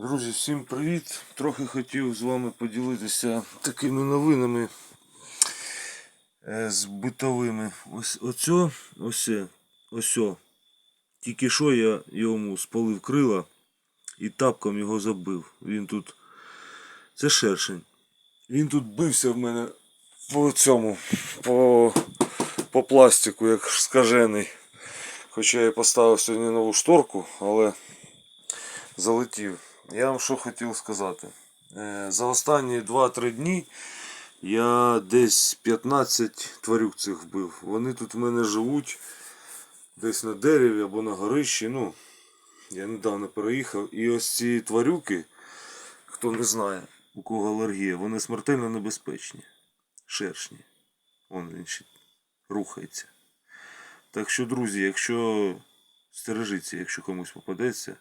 Друзі, всім привіт! Трохи хотів з вами поділитися такими новинами е, з битовими. Ось оцьо, ось, ось. Тільки що я йому спалив крила і тапком його забив. Він тут. Це шершень. Він тут бився в мене по цьому, по, по пластику, як скажений. Хоча я поставив сьогодні нову шторку, але залетів. Я вам що хотів сказати. Е, За останні 2-3 дні я десь 15 тварюк цих вбив. Вони тут в мене живуть десь на дереві або на горищі. Ну, я недавно переїхав. І ось ці тварюки, хто не знає, у кого алергія, вони смертельно небезпечні. Шершні. Вон він ще рухається. Так що, друзі, якщо стережіться, якщо комусь попадеться,